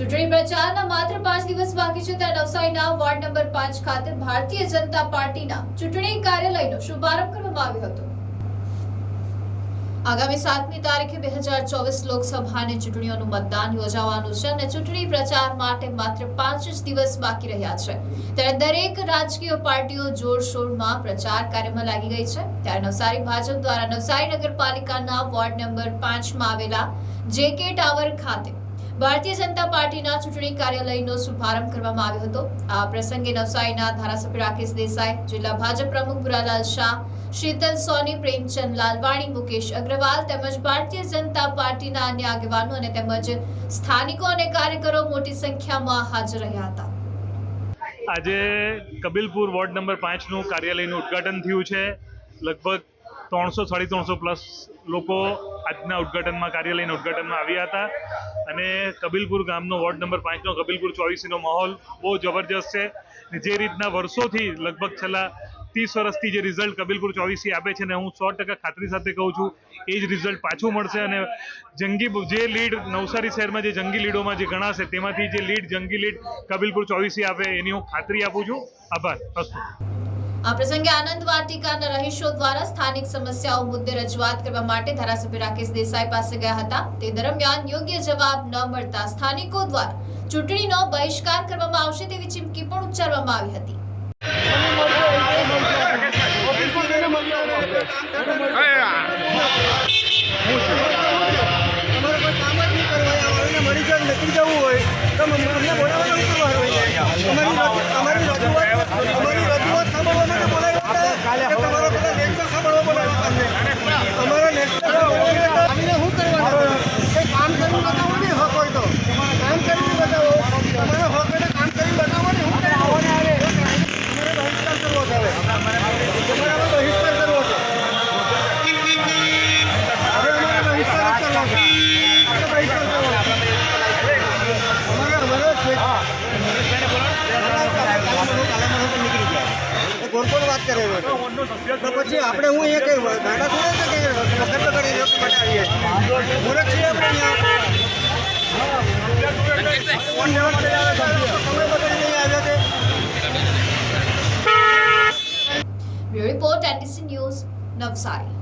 ચૂંટણી પ્રચારના માત્ર પાંચ દિવસ બાકી છે ત્યાં નવસારીના વોર્ડ નંબર પાંચ ખાતે ભારતીય જનતા પાર્ટીના ચૂંટણી કાર્યાલયનો શુભારંભ કરવામાં આવ્યો હતો. આગામી સાતમી તારીખે બે હજાર ચોવીસ લોકસભાની ચૂંટણીઓનું મતદાન યોજાવાનું છે અને ચૂંટણી પ્રચાર માટે માત્ર પાંચ જ દિવસ બાકી રહ્યા છે. ત્યારે દરેક રાજકીય પાર્ટીઓ જોરશોરમાં પ્રચાર કાર્યમાં લાગી ગઈ છે. ત્યારે નવસારી ભાજપ દ્વારા નવસારી નગરપાલિકાના વોર્ડ નંબર પાંચમાં આવેલા જેકે ટાવર ખાતે ભારતીય જનતા પાર્ટીના ચૂંટણી કાર્યાલયનો શુભારંભ કરવામાં આવ્યો હતો. આ પ્રસંગે નવસારીના ધારાસભ્ય રાકેશ દેસાઈ, જિલ્લા ભાજપ પ્રમુખ ભુરાલાલ શાહ, શીતલ સોની, પ્રેમચંદ લાલવાણી, મુકેશ અગ્રવાલ તેમજ ભારતીય જનતા પાર્ટીના અન્ય આગેવાનો અને તેમજ સ્થાનિકો અને કાર્યકરો મોટી સંખ્યામાં હાજર રહ્યા હતા. આજે કબીલપુર વોર્ડ નંબર પાંચનું કાર્યાલયનું ઉદ્ઘાટન થયું છે. લગભગ ત્રણસો સાડી ત્રણસો પ્લસ લોકો આજના ઉદ્ઘાટનમાં, કાર્યાલયના ઉદ્ઘાટનમાં આવ્યા હતા. અને કબીલપુર ગામનો વોર્ડ નંબર પાંચનો, કબીલપુર ચોવીસીનો માહોલ બહુ જબરજસ્ત છે. ને જે રીતના વર્ષોથી, લગભગ છેલ્લા ત્રીસ વર્ષથી જે રિઝલ્ટ કબીલપુર ચોવીસી આપે છે ને હું સો ટકા ખાતરી સાથે કહું છું, એ જ રિઝલ્ટ પાછું મળશે. અને જંગી જે લીડ નવસારી શહેરમાં જે જંગી લીડોમાં જે ગણાશે, તેમાંથી જે લીડ જંગી લીડ કબીલપુર ચોવીસી આપે, એની હું ખાતરી આપું છું. આભાર. અસ્તુ આ પ્રસંગે આનંદ વાટિકાના રહીશો દ્વારા સ્થાનિક સમસ્યાઓ મુદ્દે રજૂઆત કરવા માટે ધારાસભ્ય રાકેશ દેસાઈ પાસે ગયા હતા. તે દરમિયાન યોગ્ય જવાબ ન મળતા સ્થાનિકો દ્વારા ચૂંટણીનો બહિષ્કાર કરવામાં આવશે તેવી ચીમકી પણ ઉચ્ચારવામાં આવી હતી. અમારે ગોળ કોણ વાત કરે તો પછી આપણે હું એ કઈ ગાડા થોડે કે વખત કરી લોકો માટે છીએ આપણે અહીંયા? Report ATC news Navsari.